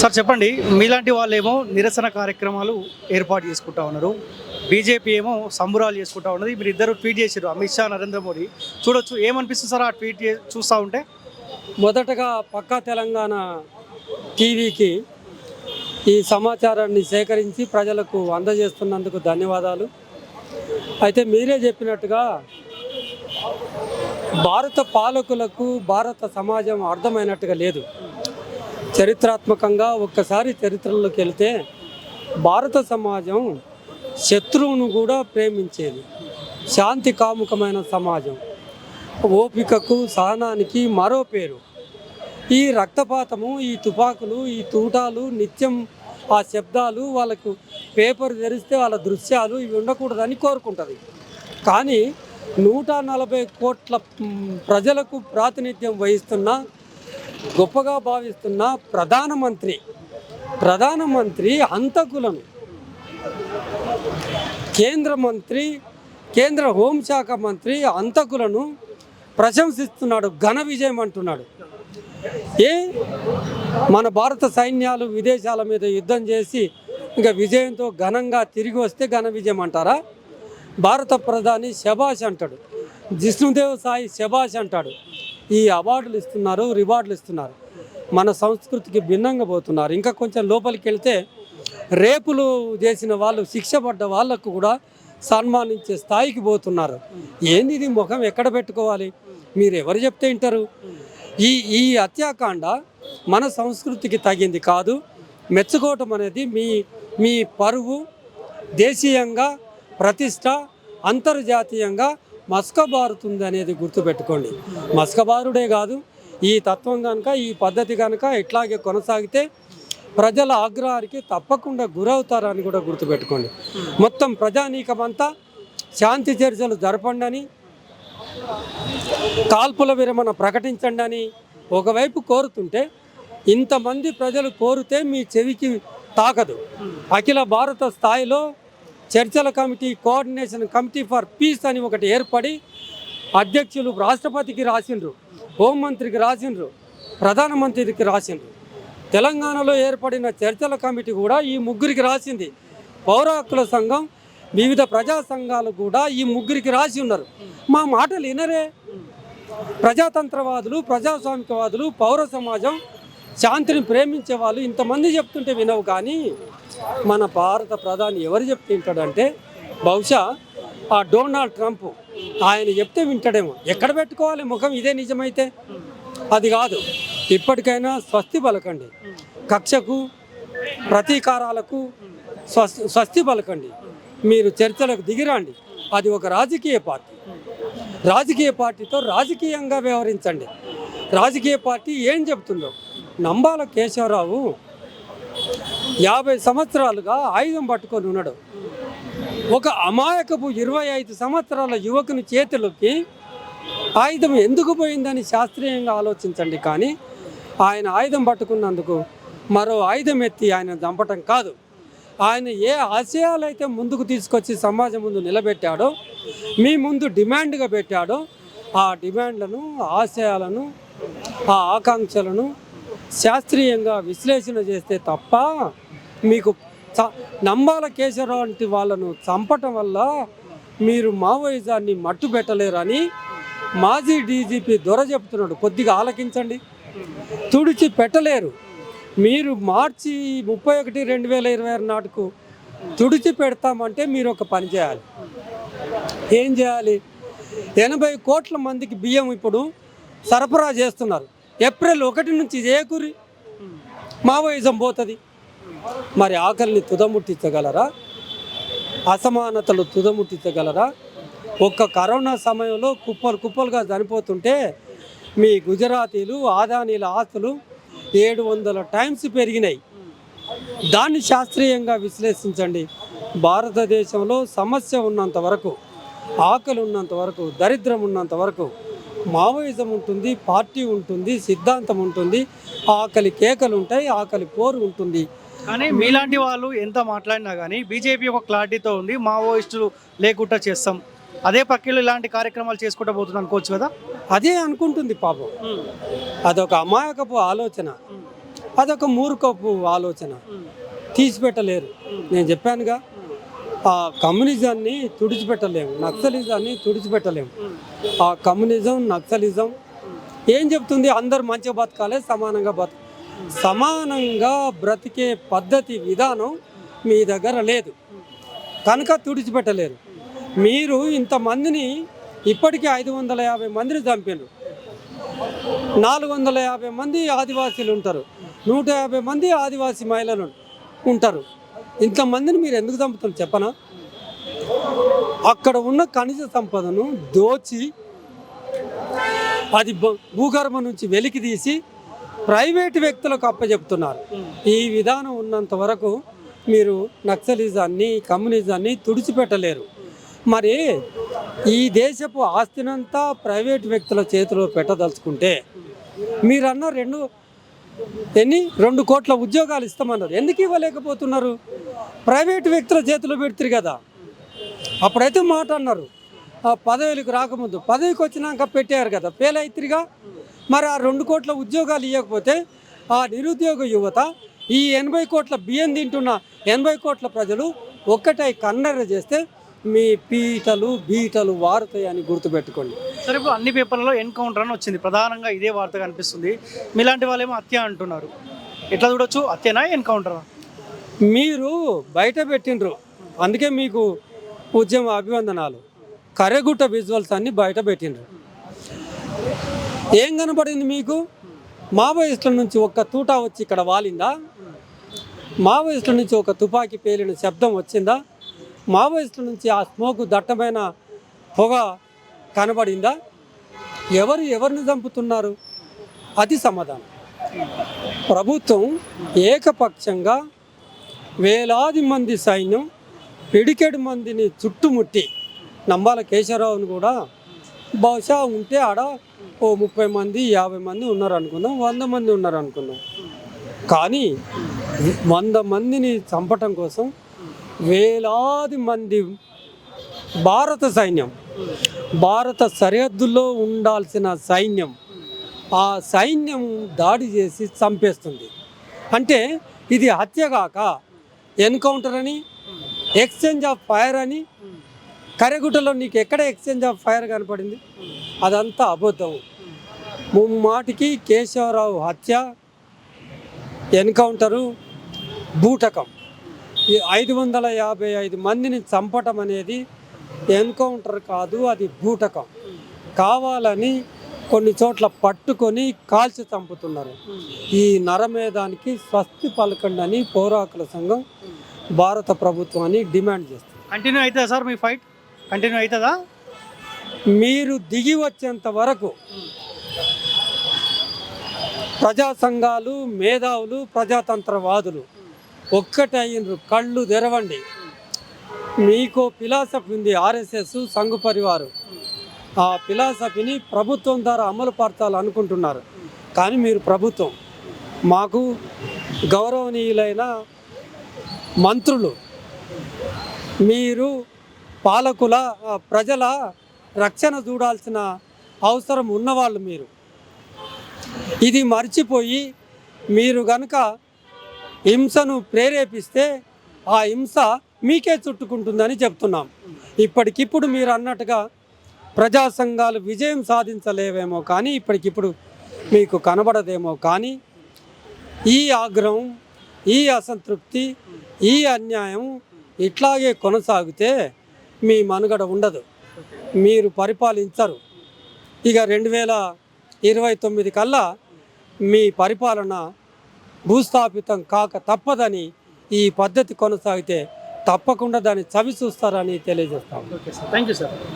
Sir చెప్పండి. మీలాంటి వాళ్ళేమో నిరసన కార్యక్రమాలు ఏర్పాటు చేసుకుంటా ఉన్నారు. బీజేపీ ఏమో సంబురాలు చేసుకుంటా ఉన్నది. మీరు ఇద్దరు ట్వీట్ చేశారు అమిత్ షా నరేంద్ర మోడీ. చూడొచ్చు ఏమనిపిస్తుంది సార్ ఆ ట్వీట్ చూస్తూ ఉంటే? మొదటగా పక్కా తెలంగాణ టీవీకి ఈ సమాచారాన్ని సేకరించి ప్రజలకు అందజేస్తున్నందుకు ధన్యవాదాలు. అయితే మీరే చెప్పినట్టుగా భారత పాలకులకు భారత సమాజం అర్థమైనట్టుగా లేదు. చరిత్రాత్మకంగా ఒక్కసారి చరిత్రలోకి వెళితే భారత సమాజం శత్రువును కూడా ప్రేమించేది శాంతి కాముకమైన సమాజం. ఓపికకు సహనానికి మరో పేరు. ఈ రక్తపాతము ఈ తుపాకులు ఈ తూటాలు నిత్యం ఆ శబ్దాలు వాళ్ళకు పేపర్ తెరిస్తే వాళ్ళ దృశ్యాలు ఇవి ఉండకూడదని కోరుకుంటుంది. కానీ నూట నలభై కోట్ల ప్రజలకు ప్రాతినిధ్యం వహిస్తున్న గొప్పగా భావిస్తున్న ప్రధానమంత్రి ప్రధానమంత్రి హంతకులను కేంద్ర మంత్రి కేంద్ర హోంశాఖ మంత్రి హంతకులను ప్రశంసిస్తున్నాడు ఘన విజయం అంటున్నాడు. ఏ? మన భారత సైన్యాలు విదేశాల మీద యుద్ధం చేసి ఇంకా విజయంతో ఘనంగా తిరిగి వస్తే ఘన విజయం అంటారా? భారత ప్రధాని శభాష్ అంటాడు. జిష్ణుదేవ్ సాయి శభాష్ అంటాడు. ఈ అవార్డులు ఇస్తున్నారు రివార్డులు ఇస్తున్నారు. మన సంస్కృతికి భిన్నంగా పోతున్నారు. ఇంకా కొంచెం లోపలికి వెళ్తే రేపులు చేసిన వాళ్ళు శిక్ష పడ్డ వాళ్ళకు కూడా సన్మానించే స్థాయికి పోతున్నారు. ఏంది ఇది ముఖం ఎక్కడ పెట్టుకోవాలి? మీరు ఎవరు చెప్తే వింటారు? ఈ ఈ హత్యాకాండ మన సంస్కృతికి తగింది కాదు. మెచ్చుకోవటం అనేది మీ మీ పరువు దేశీయంగా ప్రతిష్ట అంతర్జాతీయంగా మస్కబారుతుంది అనేది గుర్తుపెట్టుకోండి. మస్కబారుడే కాదు ఈ తత్వం కనుక ఈ పద్ధతి కనుక ఇట్లాగే కొనసాగితే ప్రజల ఆగ్రహానికి తప్పకుండా గురవుతారని కూడా గుర్తుపెట్టుకోండి. మొత్తం ప్రజానీకమంతా శాంతి చర్చలు జరపండి అని కాల్పుల విరమణ ప్రకటించండి అని ఒకవైపు కోరుతుంటే ఇంతమంది ప్రజలు కోరితే మీ చెవికి తాకదు. అఖిల భారత స్థాయిలో చర్చల committee coordination committee for peace అని ఒకటి ఏర్పడి అధ్యక్షులు రాష్ట్రపతికి రాసిండ్రు హోంమంత్రికి రాసిండ్రు ప్రధానమంత్రికి రాసిండ్రు. తెలంగాణలో ఏర్పడిన చర్చల కమిటీ కూడా ఈ ముగ్గురికి రాసింది. పౌర హక్కుల సంఘం వివిధ ప్రజా సంఘాలు కూడా ఈ ముగ్గురికి రాసి ఉన్నారు. మా మాటలు వినరే. ప్రజాతంత్రవాదులు ప్రజాస్వామికవాదులు పౌర సమాజం శాంతిని ప్రేమించే వాళ్ళు ఇంతమంది చెప్తుంటే వినవు కానీ మన భారత ప్రధాని ఎవరు చెప్తే వింటాడంటే బహుశా ఆ డొనాల్డ్ ట్రంప్. ఆయన చెప్తే వింటాడేమో. ఎక్కడ పెట్టుకోవాలి ముఖం ఇదే నిజమైతే? అది కాదు. ఇప్పటికైనా స్వస్తి పలకండి. కక్షకు ప్రతీకారాలకు స్వస్తి స్వస్తి పలకండి. మీరు చర్చలకు దిగిరండి. అది ఒక రాజకీయ పార్టీ. రాజకీయ పార్టీతో రాజకీయంగా వ్యవహరించండి. రాజకీయ పార్టీ ఏం చెప్తుందో? నంబాల కేశవరావు యాభై సంవత్సరాలుగా ఆయుధం పట్టుకొని ఉన్నాడు. ఒక అమాయకపు ఇరవై ఐదు సంవత్సరాల యువకుని చేతిలోకి ఆయుధం ఎందుకు పోయిందని శాస్త్రీయంగా ఆలోచించండి కానీ ఆయన ఆయుధం పట్టుకున్నందుకు మరో ఆయుధం ఎత్తి ఆయన చంపటం కాదు. ఆయన ఏ ఆశయాలు అయితే ముందుకు తీసుకొచ్చి సమాజం ముందు నిలబెట్టాడో మీ ముందు డిమాండ్గా పెట్టాడో ఆ డిమాండ్లను ఆశయాలను ఆ ఆకాంక్షలను శాస్త్రీయంగా విశ్లేషణ చేస్తే తప్ప మీకు చ- నంబాల కేశవరావు వంటి వాళ్ళను చంపటం వల్ల మీరు మావోయిజాన్ని మట్టు పెట్టలేరని మాజీ డీజీపీ దొర చెప్తున్నాడు. కొద్దిగా ఆలకించండి. తుడిచి పెట్టలేరు. మీరు మార్చి ముప్పై ఒకటి రెండు వేల ఇరవై ఆరు నాటుకు తుడిచి పెడతామంటే మీరు ఒక పని చేయాలి. ఏం చేయాలి? ఎనభై కోట్ల మందికి బియ్యం ఇప్పుడు సరఫరా చేస్తున్నారు. ఏప్రిల్ ఒకటి నుంచి చేకూరి మావోయిజం పోతుంది. మరి ఆకలిని తుదముట్టించగలరా? అసమానతలు తుదముట్టించగలరా? ఒక్క కరోనా సమయంలో కుప్పలు కుప్పలుగా చనిపోతుంటే మీ గుజరాతీలు ఆదానీల ఆస్తులు ఏడు వందల టైమ్స్ పెరిగినాయి. దాన్ని శాస్త్రీయంగా విశ్లేషించండి. భారతదేశంలో సమస్య ఉన్నంత వరకు ఆకలి ఉన్నంత వరకు దరిద్రం ఉన్నంత వరకు మావోయిజం ఉంటుంది పార్టీ ఉంటుంది సిద్ధాంతం ఉంటుంది ఆకలి కేకలు ఉంటాయి ఆకలి పోరు ఉంటుంది. కానీ మీలాంటి వాళ్ళు ఎంత మాట్లాడినా కానీ బీజేపీ ఒక క్లారిటీతో ఉంది. మావోయిస్టులు లేకుండా చేస్తాం. అదే పక్కలో ఇలాంటి కార్యక్రమాలు చేసుకుంటూ పోతుంది అనుకోవచ్చు కదా? అదే అనుకుంటుంది పాపం. అదొక అమాయకపు ఆలోచన. అదొక మూర్ఖపు ఆలోచన. తీసిపెట్టలేరు. నేను చెప్పానుగా ఆ కమ్యూనిజాన్ని తుడిచిపెట్టలేము. నక్సలిజాన్ని తుడిచిపెట్టలేము. ఆ కమ్యూనిజం నక్సలిజం ఏం చెప్తుంది? అందరు మంచిగా బతకాలి సమానంగా బతక సమానంగా బ్రతికే పద్ధతి విధానం మీ దగ్గర లేదు. కనుక తుడిచిపెట్టలేరు. మీరు ఇంతమందిని ఇప్పటికీ ఐదు వందల యాభై మందిని చంపారు నాలుగు వందల యాభై మంది ఆదివాసీలు ఉంటారు. నూట యాభై మంది ఆదివాసీ మహిళలు ఉంటారు. ఇంతమందిని మీరు ఎందుకు చంపుతారు చెప్పనా? అక్కడ ఉన్న ఖనిజ సంపదను దోచి అది భూ- భూగర్భం నుంచి వెలికి తీసి ప్రైవేటు వ్యక్తులకు అప్పచెప్తున్నారు. ఈ విధానం ఉన్నంత వరకు మీరు నక్సలిజాన్ని కమ్యూనిజాన్ని తుడిచిపెట్టలేరు. మరి ఈ దేశపు ఆస్తినంతా ప్రైవేట్ వ్యక్తుల చేతిలో పెట్టదలుచుకుంటే మీరన్న రెండు ఎన్ని? రెండు కోట్ల ఉద్యోగాలు ఇస్తామన్నారు. ఎందుకు ఇవ్వలేకపోతున్నారు? ప్రైవేట్ వ్యక్తుల చేతిలో పెడతారు కదా. అప్పుడైతే మాట అన్నారు. ఆ రాకముందు. పదవికి వచ్చినాక పెట్టారు కదా. ఫెయిల్ అవుతారుగా మరి ఆ రెండు కోట్ల ఉద్యోగాలు ఇవ్వకపోతే ఆ నిరుద్యోగ యువత ఈ ఎనభై కోట్ల బియ్యం తింటున్న ఎనభై కోట్ల ప్రజలు ఒక్కటై కన్నెర చేస్తే మీ పీటలు బీటలు వారుతాయని గుర్తుపెట్టుకోండి. సరే ఇప్పుడు అన్ని పేపర్లలో ఎన్కౌంటర్ అని వచ్చింది. ప్రధానంగా ఇదే వార్త కనిపిస్తుంది మీలాంటి వాళ్ళేమో హత్య అంటున్నారు. ఎట్లా చూడొచ్చు? హత్యనా ఎన్కౌంటరా? మీరు బయట పెట్టిండ్రు. అందుకే మీకు ఉద్యమ అభివందనాలు. కర్రెగుట్ట విజువల్స్ అన్ని బయట పెట్టిండ్రు. ఏం కనపడింది మీకు? మావోయిస్టుల నుంచి ఒక్క తూటా వచ్చి ఇక్కడ వాలిందా? మావోయిస్టుల నుంచి ఒక తుపాకీ పేలిన శబ్దం వచ్చిందా? మావోయిస్టుల నుంచి ఆ స్మోక్ దట్టమైన పొగ కనబడిందా? ఎవరు ఎవరిని చంపుతున్నారు? అది సమాధానం. ప్రభుత్వం ఏకపక్షంగా వేలాది మంది సైన్యం పిడికెడు మందిని చుట్టుముట్టి నంబాల కేశవరావుని కూడా బహుశా ఉంటే ఆడ ఓ ముప్పై మంది యాభై మంది ఉన్నారు అనుకుందాం వంద మంది ఉన్నారు అనుకుందాం కానీ వంద మందిని చంపటం కోసం వేలాది మంది భారత సైన్యం భారత సరిహద్దుల్లో ఉండాల్సిన సైన్యం ఆ సైన్యం దాడి చేసి చంపేస్తుంది. అంటే ఇది హత్య కాక ఎన్కౌంటర్ అని ఎక్స్చేంజ్ ఆఫ్ ఫైర్ అని కరెగుట్టలో నీకు ఎక్కడ ఎక్స్చేంజ్ ఆఫ్ ఫైర్ కనపడింది? అదంతా అబద్ధం. ముమ్మాటికి కేశవరావు హత్య ఎన్కౌంటరు బూటకం. ఈ ఐదు వందల యాభై ఐదు మందిని చంపటం అనేది ఎన్కౌంటర్ కాదు అది బూటకం. కావాలని కొన్ని చోట్ల పట్టుకొని కాల్చి చంపుతున్నారు. ఈ నరమేధానికి స్వస్తి పలకండి అని పౌరాకుల సంఘం భారత ప్రభుత్వాన్ని డిమాండ్ చేస్తుంది. కంటిన్యూ అవుతుందా సార్ మీ ఫైట్? కంటిన్యూ అవుతుందా? మీరు దిగి వచ్చేంత వరకు ప్రజా సంఘాలు మేధావులు ప్రజాతంత్రవాదులు ఒక్కటైనరు కళ్ళు తెరవండి. మీకు ఫిలాసఫీ ఉంది ఆర్ఎస్ఎస్ సంఘ పరివారు. ఆ ఫిలాసఫీని ప్రభుత్వం ద్వారా అమలు పరచాలనుకుంటున్నారు కానీ మీరు ప్రభుత్వం మాకు గౌరవనీయులైన మంత్రులు మీరు పాలకుల ప్రజల రక్షణ చూడాల్సిన అవసరం ఉన్నవాళ్ళు మీరు. ఇది మర్చిపోయి మీరు గనుక హింసను ప్రేరేపిస్తే ఆ హింస మీకే చుట్టుకుంటుందని చెప్తున్నాం. ఇప్పటికిప్పుడు మీరు అన్నట్టుగా ప్రజా సంఘాలు విజయం సాధించలేవేమో కానీ ఇప్పటికిప్పుడు మీకు కనబడదేమో కానీ ఈ ఆగ్రహం ఈ అసంతృప్తి ఈ అన్యాయం ఇట్లాగే కొనసాగితే మీ మనుగడ ఉండదు. మీరు పరిపాలించరు. ఇక రెండు వేల ఇరవై తొమ్మిది కల్లా మీ పరిపాలన భూస్థాపితం కాక తప్పదని ఈ పద్ధతి కొనసాగితే తప్పకుండా దాన్ని చవి చూస్తారని తెలియజేస్తాం. Okay sir. Thank you sir.